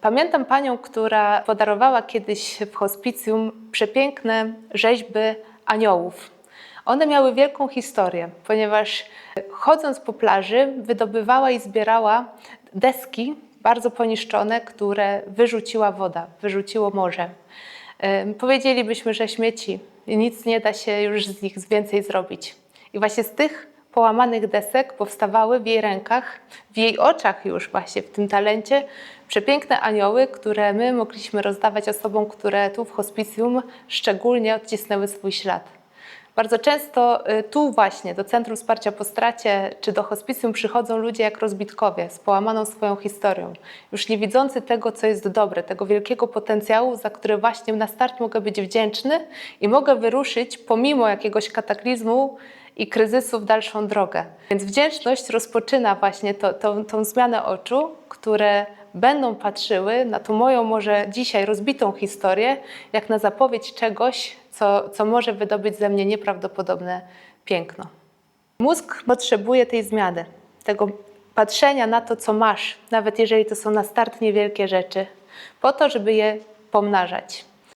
Pamiętam panią, która podarowała kiedyś w hospicjum przepiękne rzeźby aniołów. One miały wielką historię, ponieważ chodząc po plaży wydobywała i zbierała deski bardzo poniszczone, które wyrzuciła woda, wyrzuciło morze. Powiedzielibyśmy, że śmieci nic nie da się już z nich więcej zrobić. I właśnie z tych połamanych desek powstawały w jej rękach, w jej oczach już właśnie w tym talencie przepiękne anioły, które my mogliśmy rozdawać osobom, które tu w hospicjum szczególnie odcisnęły swój ślad. Bardzo często y, tu właśnie do Centrum Wsparcia po Stracie czy do hospicjum przychodzą ludzie jak rozbitkowie z połamaną swoją historią, już nie widzący tego, co jest dobre, tego wielkiego potencjału, za który właśnie na start mogę być wdzięczny i mogę wyruszyć pomimo jakiegoś kataklizmu i kryzysu w dalszą drogę. Więc wdzięczność rozpoczyna właśnie to, tą, tą zmianę oczu, które będą patrzyły na tą moją może dzisiaj rozbitą historię, jak na zapowiedź czegoś, co, co może wydobyć ze mnie nieprawdopodobne piękno. Mózg potrzebuje tej zmiany, tego patrzenia na to, co masz, nawet jeżeli to są na start niewielkie rzeczy, po to, żeby je pomnażać.